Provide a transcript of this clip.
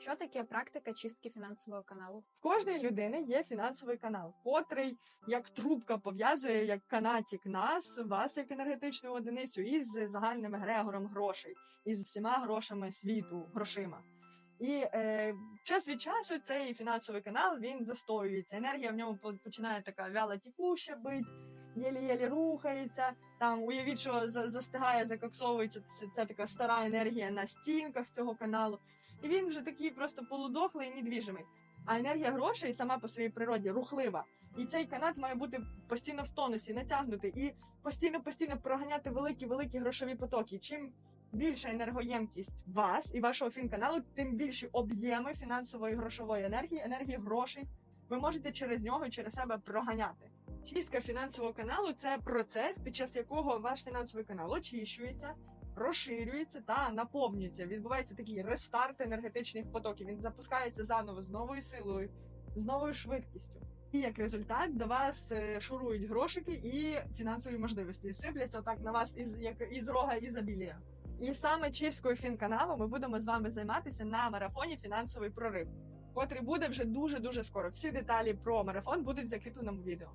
Що таке практика чистки фінансового каналу? В кожної людини є фінансовий канал, котрий як трубка пов'язує як канатік нас, вас як енергетичну одиницю, із загальним егрегором грошей, із всіма грошами світу, грошима. І е, час від часу цей фінансовий канал він застоюється. Енергія в ньому починає така вяло тікуща бить, єлі-єлі рухається. Там уявіть, що за- застигає, закоксовується це, це така стара енергія на стінках цього каналу. І він вже такий просто полудохлий і недвіжимий. А енергія грошей сама по своїй природі рухлива. І цей канат має бути постійно в тонусі, натягнутий і постійно постійно проганяти великі великі грошові потоки. Чим більша енергоємність вас і вашого фінканалу, тим більші об'єми фінансової грошової енергії, енергії грошей. Ви можете через нього і через себе проганяти. Чистка фінансового каналу це процес, під час якого ваш фінансовий канал очищується, розширюється та наповнюється. Відбувається такий рестарт енергетичних потоків. Він запускається заново з новою силою, з новою швидкістю. І як результат до вас е, шурують грошики і фінансові можливості. Сипляться отак на вас із як із рога ізобілія. І саме чисткою фінканалу ми будемо з вами займатися на марафоні фінансовий прорив, котрий буде вже дуже дуже скоро. Всі деталі про марафон будуть в відео.